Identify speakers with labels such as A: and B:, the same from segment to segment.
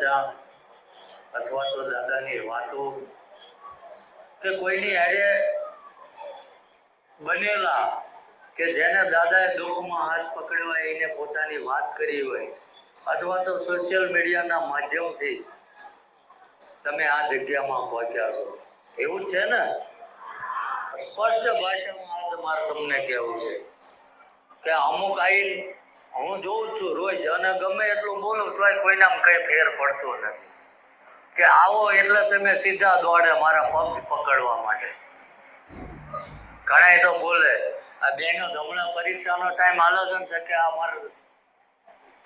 A: ચર્ચા અથવા તો દાદાની વાતો કે કોઈની હારે બનેલા કે જેને દાદાએ દુઃખમાં હાથ પકડ્યો હોય એને પોતાની વાત કરી હોય અથવા તો સોશિયલ મીડિયાના માધ્યમથી તમે આ જગ્યામાં પહોંચ્યા છો. એવું છે ને? સ્પષ્ટ ભાષામાં આ તમારે તમને કહેવું છે કે અમુક આઈ હું જોઉં છું રોજ, અને ગમે એટલું બોલું, તોય કોઈના કઈ ફેર પડતો નથી. કે આવો એટલે તમે સીધા દોડે મારા પગ પકડવા માટે. ઘણા તો બોલે, આ બેનો હમણાં પરીક્ષાનો ટાઈમ હાલો છે ને કે આ મારા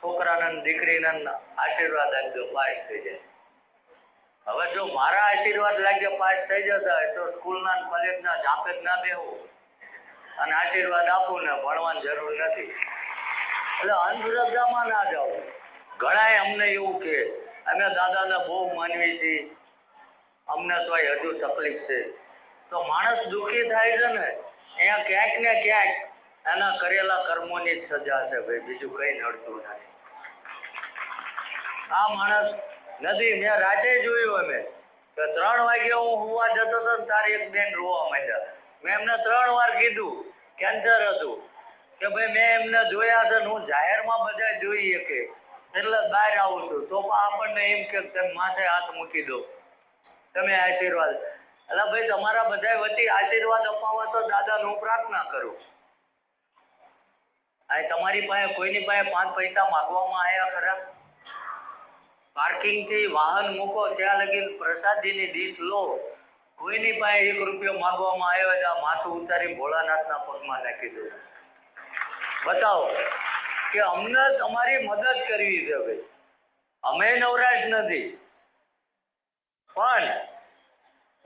A: છોકરાને દીકરીને આશીર્વાદ આપજો, પાસ થઈ જાય. હવે જો મારા આશીર્વાદ લાગે પાસ થઈ જતા હોય તો સ્કૂલના કોલેજના જાપે જ ના બેવું અને આશીર્વાદ આપું ને ભણવાની જરૂર નથી. એટલે અંધશ્રદ્ધામાં ના જાઓ. ઘણાય અમને એવું કે, અમે દાદાને બહુ માનવી છીએ. અમને તો હજુ તકલીફ છે. તો માણસ દુઃખી થાય છે ને, અહીંયા ક્યાંક ને ક્યાંક એના કરેલા કર્મોની જ સજા છે ભાઈ, બીજું કઈ નડતું નથી. આ માણસ નથી, મેં રાતે જોયું અમે કે ત્રણ વાગે હું હોવા જતો હતો તારી એક બેન રોવા માંડ્યા. મેં એમને ત્રણ વાર કીધું, કેન્સર હતું. કે ભાઈ, મેં એમને જોયા છે હું જાહેરમાં બધા જોઈ કે એટલે બહાર આવું છું. તો આપણને એમ કે તમે માથે હાથ મૂકી દો. તમે આશીર્વાદ. એટલે ભાઈ, તમારા બધા વતી આશીર્વાદ અપાવવા તો દાદાને હું પ્રાર્થના કરું. આ તમારી પાસે, કોઈની પાસે પાંચ પૈસા માગવામાં આવ્યા ખરા? પાર્કિંગથી વાહન મૂકો, ત્યાં લગી પ્રસાદીની ડીશ લો. કોઈની પાસે એક રૂપિયો માગવામાં આવ્યો આ માથું ઉતારી ભોળાનાથના પગમાં નાખી દો. બતાવો કે અમને તમારી મદદ કરવી છે ભાઈ. અમે નવરાશ નથી. પણ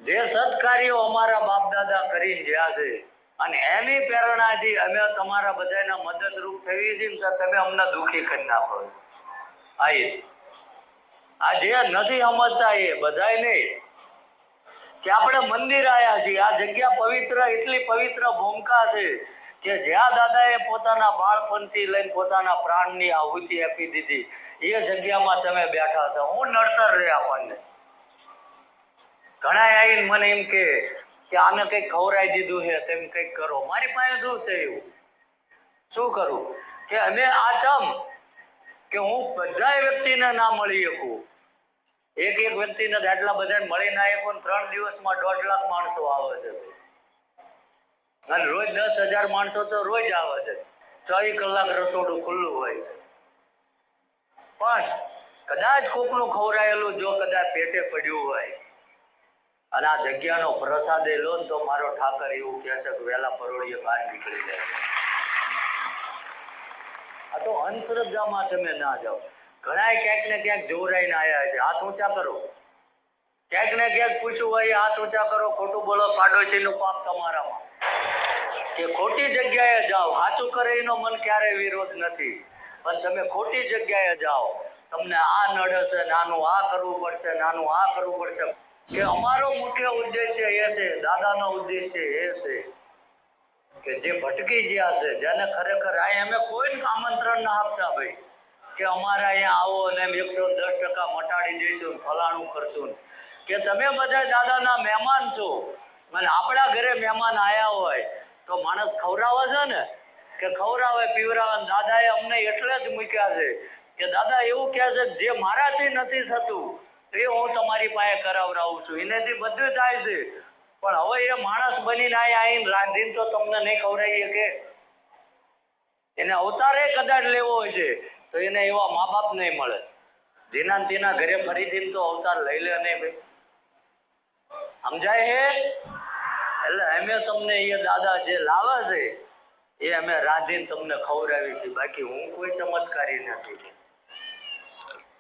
A: જે સત્કાર્યો અમારા બાપ દાદા કરીને જ્યાં છે અને એની પ્રેરણાથી અમે તમારા બધાના મદદરૂપ થઈએ છીએ તો તમે અમને દુઃખી કરી નાખો. આ આ જે નથી સમજતા એ બધાય કે આપણે મંદિર આવ્યા છીએ. આ જગ્યા પવિત્ર, એટલી પવિત્ર ભૂમિકા છે. કે જ્યાં દાદાએ પોતાના બાળપણથી લઈને પોતાના પ્રાણની આહુતિ આપી દીધી, એ જગ્યામાં તમે બેઠા છો. હું નડતર રહે આપણને. ઘણા આવીને મને એમ કે આને કંઈક ખવરાઈ દીધું છે, તેમ કંઈક કરો. મારી પાસે શું છે એવું? શું કરું? કે અમે આ ચમ કે હું બધા વ્યક્તિને ના મળી શકું. એક એક વ્યક્તિને આટલા બધા મળી ના પણ ત્રણ દિવસમાં દોઢ લાખ માણસો આવે છે. અને રોજ દસ હજાર માણસો તો રોજ આવે છે. ચોવીસ કલાક રસોડું ખુલ્લું હોય છે. પણ કદાચ કોકનું ખવડાયેલું જો કદાચ પેટે પડ્યું હોય અને આ જગ્યાનો પ્રસાદ એ લો તો મારો ઠાકર એવું કહે છે કે વહેલા પરોળીએ બહાર નીકળી જાય. આ તો અંધશ્રદ્ધામાં તમે ના જાઓ. ઘણા ક્યાંક ને ક્યાંક જોવરાઈને આવ્યા છે હાથ ઊંચા કરો. ક્યાંક ને ક્યાંક પૂછ્યું હોય, હાથ ઊંચા કરો, ખોટું બોલો, પાડોશીનું પાપ તમારામાં. કે ખોટી જગ્યાએ જાઓ. સાચું કરે એનો મન ક્યારે વિરોધ નથી. પણ તમે ખોટી જગ્યાએ જાઓ. તમને આ નડે છે, નાનું આ કરવું પડશે, નાનું આ કરવું પડશે. કે અમારો મુખ્ય ઉદ્દેશ્ય એ છે, દાદાનો ઉદ્દેશ્ય એ છે. કે જે ભટકી ગયા છે, જેને ખરેખર અહીં અમે કોઈ આમંત્રણ ના આપતા ભાઈ. કે અમારે અહીંયા આવો અને એકસો દસ ટકા મટાડી દઈશું, ફલાણું કરશું. કે તમે બધા દાદાના મહેમાન છો. અને આપણા ઘરે મહેમાન આવ્યા હોય તો માણસ ખવડાવે છે ને? કે ખવડાવે પીવરાવે દાદાએ અમને એટલે જ મૂક્યા છે કે દાદા એવું કહે છે જે મારાથી નથી થતું એ હું તમારી પાસે કરાવડાવું છું. એનાથી બધું થાય છે. પણ હવે એ માણસ બનીને અહીંયા આવીને રાંધીને તો તમને નહીં ખવડાવી શકે. એને અવતારે કદાચ લેવો હોય છે તો એને એવા મા બાપ નહીં મળે. જેના તેના ઘરે ફરીથી તો અવતાર લઈ લે નહીં ભાઈ. સમજાય હે? એટલે અમે તમને એ દાદા જે લાવે છે, એ અમે રાંધીને તમને ખવડાવી છે. બાકી હું કોઈ ચમત્કારી નથી.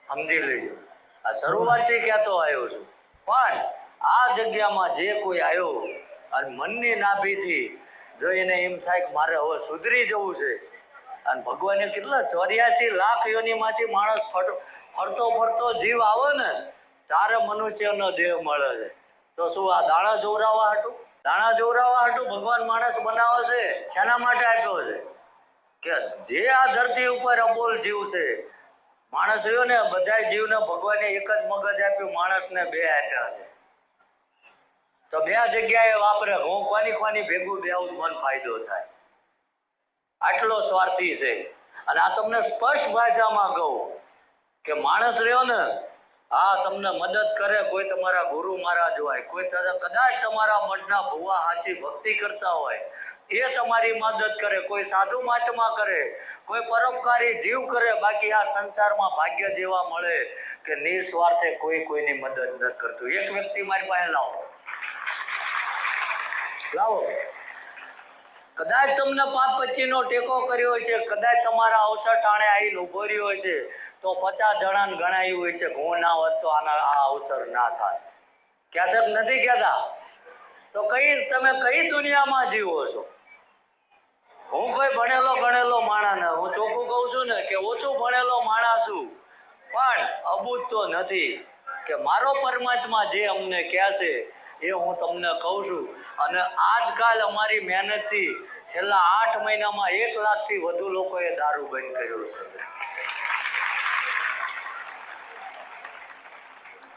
A: સમજી લેજો. આ શરૂઆતથી કહેતો આવ્યો છું. પણ આ જગ્યામાં જે કોઈ આવ્યો, અને મનની નાભીથી જો એને એમ થાય કે મારે હવે સુધરી જવું છે. અને ભગવાને કેટલા ચોર્યાસી લાખ યોનીમાંથી માણસ ફરતો ફરતો જીવ આવે ને, તારે મનુષ્યનો દેહ મળે છે. તો શું આ દાણા જોવરાવા હાટું? દાણા જોવરાવા હાટું ભગવાન માણસ બનાવે છે? શેના માટે આપ્યો છે? કે જે આ ધરતી ઉપર અબોલ જીવ છે માણસ રહ્યો ને બધા જીવને ભગવાને એક જ મગજ આપ્યું, માણસને બે આપ્યા છે. તો બે જગ્યાએ વાપરે, હું કોની કોની ભેગું બેવું મન ફાયદો થાય. આટલો સ્વાર્થી છે. અને આ તમને સ્પષ્ટ ભાષામાં કહું કે માણસ રહ્યો ને હા તમને મદદ કરે, કોઈ તમારા ગુરુ મહારાજ હોય, કોઈ કદાચ તમારા મઠના ભુવા સાચી ભક્તિ કરતા હોય, એ તમારી મદદ કરે, કોઈ સાધુ મહાત્મા કરે, કોઈ પરોપકારી જીવ કરે, બાકી આ સંસારમાં ભાગ્ય જેવા મળે કે નિસ્વાર્થે કોઈ કોઈની મદદ ન કરતું. એક વ્યક્તિ મારી પાસે લાવો. લાવો. કદાચ તમને પાપ પચીનો ટેકો કર્યો છે કદાચ તમારા અવસર ટાણે આવીને ઊભો રહ્યો છે તો પચાસ જણાને ગણાયું હોય છે હું ના હોત તો આના આ અવસર ના થાય. ક્યાં સાહેબ નથી કહેતા? તો કઈ, તમે કઈ દુનિયામાં જીવો છો? હું કોઈ ભણેલો ગણેલો માણા ને, હું ચોખ્ખું કહું છું ને કે ઓછું ભણેલો માણસ છું. પણ અબૂત તો નથી કે મારો પરમાત્મા જે અમને કહે છે એ હું તમને કહું છું. અને આજકાલ અમારી મહેનતથી છેલ્લા આઠ મહિનામાં એક લાખથી વધુ લોકોએ દારૂ બંધ કર્યો છે.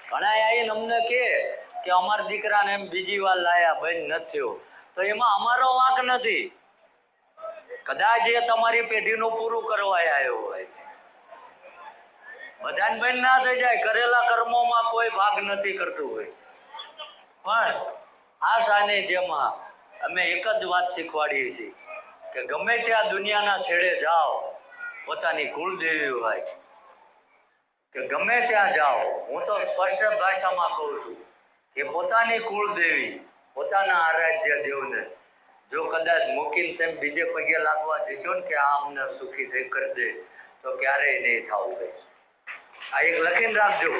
A: ઘણા આવીને અમને કે કે અમારા દીકરાને એમ બીજી વાર લાયા, બંધ ન થયો. તો એમાં અમારો વાંક નથી. કદાચ એ તમારી પેઢીનું પૂરું કરવા આવ્યો હોય. બધાને બંધ ના થઈ જાય, કરેલા કર્મોમાં કોઈ ભાગ નથી કરતું હોય. પણ આ સાનિધ્યમાં અમે એક જ વાત શીખવાડીએ છીએ કે ગમે ત્યાં દુનિયાના છેડે જાઓ, પોતાની કુળદેવી હોય. કે ગમે ત્યાં જાઓ, હું તો સ્પષ્ટ ભાષામાં કહું છું કે પોતાની કુળદેવી, પોતાના આરાધ્ય દેવને જો કદાચ મૂકીને તેમ બીજે પગે લાગવા જશો ને કે આ અમને સુખી થઈ કરી દે, તો ક્યારેય નહીં થવું ભાઈ. આ એક લખીને રાખજો.